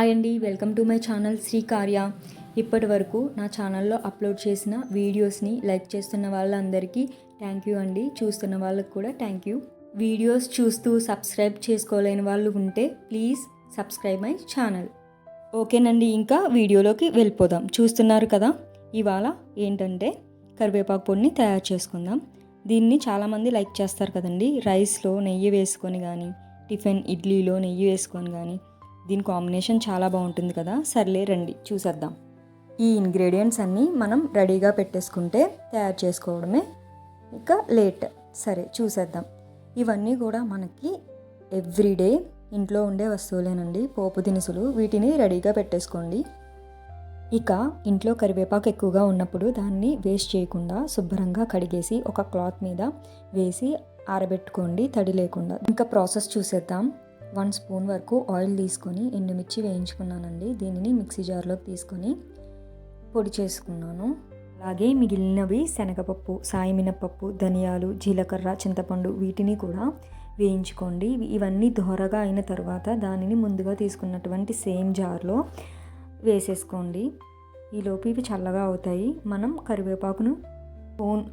Hi అండి welcome to my channel Srikarya. ఇప్పటి వరకు నా ఛానల్లో అప్లోడ్ చేసిన వీడియోస్ని లైక్ చేస్తున్న వాళ్ళందరికీ థ్యాంక్ యూ అండి. చూస్తున్న వాళ్ళకి కూడా థ్యాంక్ యూ. వీడియోస్ చూస్తూ సబ్స్క్రైబ్ చేసుకోలేని వాళ్ళు ఉంటే ప్లీజ్ సబ్స్క్రైబ్ మై ఛానల్. ఓకేనండి ఇంకా వీడియోలోకి వెళ్ళిపోదాం. చూస్తున్నారు కదా ఇవాళ ఏంటంటే కరివేపాకు పొడిని తయారు చేసుకుందాం. దీన్ని చాలామంది లైక్ చేస్తారు కదండి రైస్లో నెయ్యి వేసుకొని కానీ టిఫిన్ ఇడ్లీలో నెయ్యి వేసుకొని కానీ దీని కాంబినేషన్ చాలా బాగుంటుంది కదా. సర్లే రండి చూసేద్దాం. ఈ ఇంగ్రీడియంట్స్ అన్నీ మనం రెడీగా పెట్టేసుకుంటే తయారు చేసుకోవడమే ఇక లేట్. సరే చూసేద్దాం. ఇవన్నీ కూడా మనకి ఎవ్రీడే ఇంట్లో ఉండే వస్తువులేనండి. పోపు దినుసులు వీటిని రెడీగా పెట్టేసుకోండి. ఇక ఇంట్లో కరివేపాకు ఎక్కువగా ఉన్నప్పుడు దాన్ని వేస్ట్ చేయకుండా శుభ్రంగా కడిగేసి ఒక క్లాత్ మీద వేసి ఆరబెట్టుకోండి తడి లేకుండా. ఇంకా ప్రాసెస్ చూసేద్దాం. వన్ స్పూన్ వరకు ఆయిల్ తీసుకొని ఎండుమిర్చి వేయించుకున్నానండి. దీనిని మిక్సీ జార్లోకి తీసుకొని పొడి చేసుకున్నాను. అలాగే మిగిలినవి శనగపప్పు సాయమినపప్పు ధనియాలు జీలకర్ర చింతపండు వీటిని కూడా వేయించుకోండి. ఇవన్నీ దోరగా అయిన తర్వాత దానిని ముందుగా తీసుకున్నటువంటి సేమ్ జార్లో వేసేసుకోండి. ఈలోపు ఇవి చల్లగా అవుతాయి. మనం కరివేపాకును స్పూన్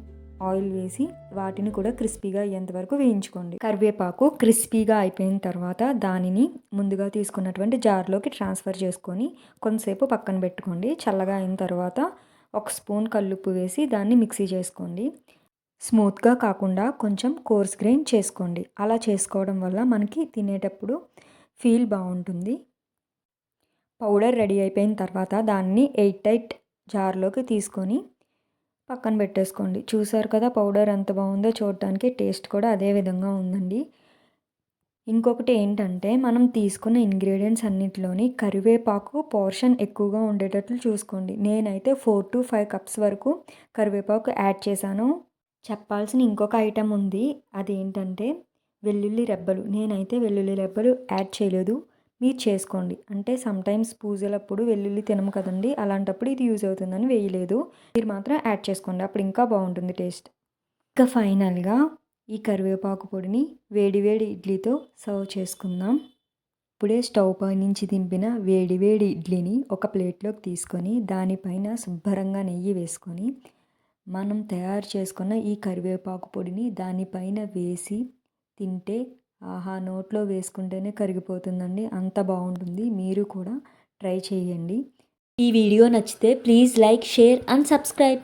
ఆయిల్ వేసి వాటిని కూడా క్రిస్పీగా అయ్యేంత వరకు వేయించుకోండి. కరివేపాకు క్రిస్పీగా అయిపోయిన తర్వాత దానిని ముందుగా తీసుకున్నటువంటి జార్లోకి ట్రాన్స్ఫర్ చేసుకొని కొంతసేపు పక్కన పెట్టుకోండి. చల్లగా అయిన తర్వాత ఒక స్పూన్ కల్లుప్పు వేసి దాన్ని మిక్సీ చేసుకోండి. స్మూత్గా కాకుండా కొంచెం కోర్స్ గ్రైన్ చేసుకోండి. అలా చేసుకోవడం వల్ల మనకి తినేటప్పుడు ఫీల్ బాగుంటుంది. పౌడర్ రెడీ అయిపోయిన తర్వాత దాన్ని ఎయిట్ టైట్ జార్లోకి తీసుకొని పక్కన పెట్టేసుకోండి. చూసారు కదా పౌడర్ ఎంత బాగుందో చూడటానికి టేస్ట్ కూడా అదే విధంగా ఉందండి. ఇంకొకటి ఏంటంటే మనం తీసుకున్న ఇంగ్రీడియంట్స్ అన్నింటిలోని కరివేపాకు పోర్షన్ ఎక్కువగా ఉండేటట్లు చూసుకోండి. నేనైతే ఫోర్ టు ఫైవ్ కప్స్ వరకు కరివేపాకు యాడ్ చేశాను. చెప్పాల్సిన ఇంకొక ఐటెం ఉంది. అదేంటంటే వెల్లుల్లి రెబ్బలు. నేనైతే వెల్లుల్లి రెబ్బలు యాడ్ చేయలేదు. మీరు చేసుకోండి. అంటే సమ్టైమ్స్ పూజలప్పుడు వెల్లుల్లి తినము కదండి అలాంటప్పుడు ఇది యూజ్ అవుతుందని వేయలేదు. మీరు మాత్రం యాడ్ చేసుకోండి. అప్పుడు ఇంకా బాగుంటుంది టేస్ట్ ఇంకా ఫైనల్గా ఈ కరివేపాకు పొడిని వేడివేడి ఇడ్లీతో సర్వ్ చేసుకుందాం. ఇప్పుడే స్టవ్ పై నుంచి దింపిన వేడివేడి ఇడ్లీని ఒక ప్లేట్లోకి తీసుకొని దానిపైన శుభ్రంగా నెయ్యి వేసుకొని మనం తయారు చేసుకున్న ఈ కరివేపాకు పొడిని దానిపైన వేసి తింటే ఆహా నోట్లో వేసుకుంటేనే కరిగిపోతుందండి. అంత బాగుంటుంది. మీరు కూడా ట్రై చేయండి. ఈ వీడియో నచ్చితే please like share and subscribe.